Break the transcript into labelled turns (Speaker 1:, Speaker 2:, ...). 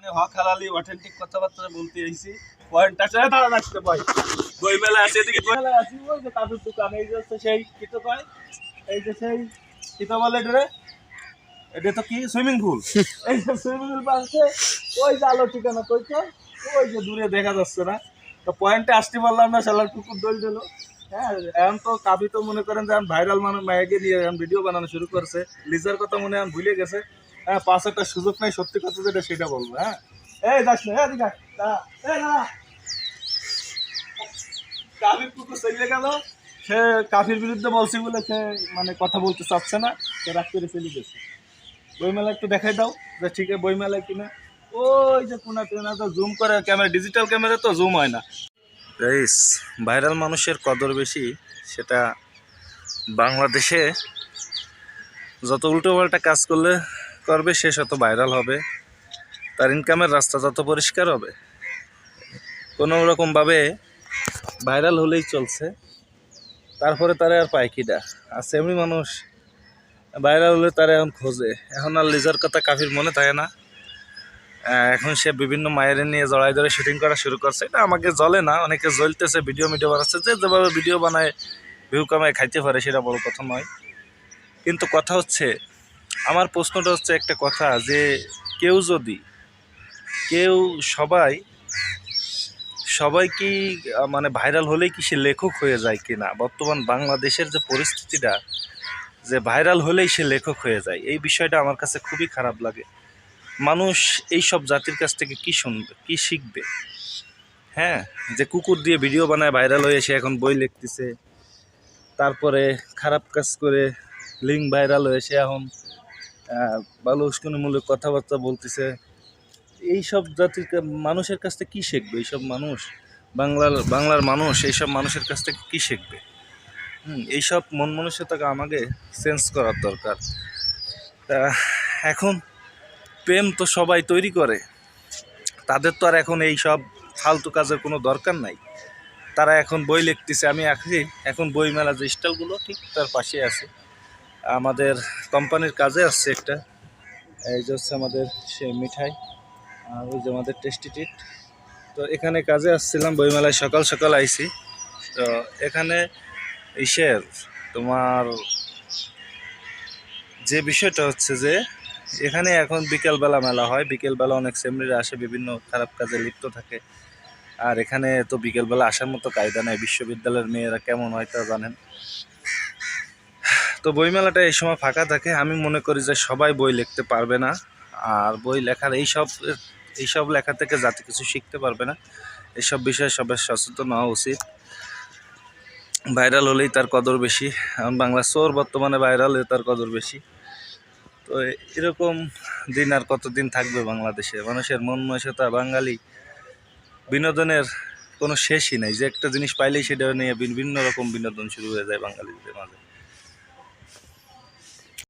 Speaker 1: এখানে হক হালালি অথেন্টিক কথাবার্তা বলতে এসেছি। পয়েন্টটা চাই তারা রাখতে পাই বই মেলা আছে, এদিকে বই মেলা আছে, ওই যে কাজুর দোকান এই যে সেই কি কয়? এই যে সেই কি বলে রে? এটা তো কি? Swimming pool. এই যে সুইমিং পুল পাশে ওই যে আলো ঠিকানা কই তো? ওই যে দূরে দেখা যাচ্ছে না। তো পয়েন্টে আসতে পারলাম না, শালার কুকুর দল দিল। হ্যাঁ এখন তো কাবি তো মনে করেন যে ভাইরাল মানুষ, মায়াকে নিয়ে ভিডিও বানানো শুরু করছে। লিজার কথা মনে হয় ভুলে গেছে। হ্যাঁ পাঁচ একটা সুযোগ নাই, সত্যি কথা যেটা সেটা বলব হ্যাঁ? এই যাস না সে কাফির বিরুদ্ধে বলছি বলে সে মানে কথা বলতে চাচ্ছে না, সে রাগ করে চলে গেছে বইমেলা একটু দেখাই দাও, যে ঠিক আছে বইমেলায় কিনা। ওই যে কোনা টোনা তো জুম করে, ক্যামেরা ডিজিটাল ক্যামেরা তো জুম হয় না। গাইস ভাইরাল মানুষের কদর বেশি, সেটা বাংলাদেশে যত উল্টোপাল্টা কাজ করলে করবে, সে তত ভাইরাল হবে। তার ইনকামের রাস্তা যত পরিষ্কার হবে, কোনো রকমভাবে ভাইরাল হলেই চলছে। তারপরে তারা আর পায় আর সেমনি মানুষ ভাইরাল হলে তারা এখন খোঁজে। এখন আর লিজার কথা কাফির মনে থাকে না। এখন সে বিভিন্ন মায়ের নিয়ে জড়াই ধরে শুটিং করা শুরু করছে। এটা আমাকে জ্বলে না, অনেকে জ্বলতেছে ভিডিও মিডিও বানাচ্ছে, যে যেভাবে ভিডিও বানায় ভিউ কামায় খাইতে পারে, সেটা বড় কথা নয়। কিন্তু কথা হচ্ছে আমার প্রশ্নটা হচ্ছে একটা কথা যে কেউ যদি, কেউ সবাই সবাই কি মানে ভাইরাল হলেই কি সে লেখক হয়ে যায় কিনা? বর্তমান বাংলাদেশের যে পরিস্থিতিটা, যে ভাইরাল হলেই সে লেখক হয়ে যায়, এই বিষয়টা আমার কাছে খুবই খারাপ লাগে। মানুষ এই সব জাতির কাছ থেকে কি শুনবে কি শিখবে? হ্যাঁ যে কুকুর দিয়ে ভিডিও বানায় ভাইরাল হয়ে সে এখন বই লিখতেছে, তারপরে খারাপ কাজ করে লিঙ্ক ভাইরাল হয়ে সে এখন ভালো উস্কুনিমূলক কথাবার্তা বলতেছে। এই সব জাতির মানুষের কাছ থেকে কী শিখবে? এইসব মানুষ? বাংলার বাংলার মানুষ, এইসব মানুষের কাছ থেকে কী শিখবে? হুম, এইসব মন মনুষ্যতাকে আমাকে চেঞ্জ করার দরকার। তা, এখন প্রেম তো সবাই তৈরি করে। তাদের তো আর এখন এই সব ফালতু কাজের কোনো দরকার নাই। তারা এখন বই লিখতেছে। আমি আছি এখন বই মেলা যে স্টলগুলো ঠিক তার পাশে আছে। আমাদের কোম্পানির কাজে আসছে একটা। এই যে হচ্ছে আমাদের সে মিঠাই, আর ওই যে আমাদের টেস্টি টিট তো এখানে কাজে আসছিলাম, বইমেলায় সকাল সকাল আইছি। তো এখানে ইসের তোমার যে বিষয়টা হচ্ছে যে, এখানে এখন বিকেলবেলা মেলা হয়। বিকেলবেলা অনেক সেমরিরা আসে, বিভিন্ন খারাপ কাজে লিপ্ত থাকে। আর এখানে তো বিকেলবেলা আসার মতো কায়দা নেই। বিশ্ববিদ্যালয়ের মেয়েরা কেমন হয় তা জানেন। তো বইমেলাটা এই সময় ফাঁকা থাকে। আমি মনে করি যে সবাই বই লিখতে পারবে না। আর বই লেখার এইসব এইসব লেখা থেকে যাতে কিছু শিখতে পারবে না এইসব বিষয়ে সবাই সচেতন হওয়া উচিত। ভাইরাল হলেই তার কদর বেশি। এখন বাংলা চোর বর্তমানে ভাইরাল হলে তার কদর বেশি। তো এরকম দিন আর কতদিন থাকবে বাংলাদেশে? মানুষের মন মনসতা বাঙালি বিনোদনের কোনো শেষই নাই। যে একটা জিনিস পাইলেই সেটা নিয়ে বিভিন্ন রকম বিনোদন শুরু হয়ে যায় বাঙালিদের মাঝে।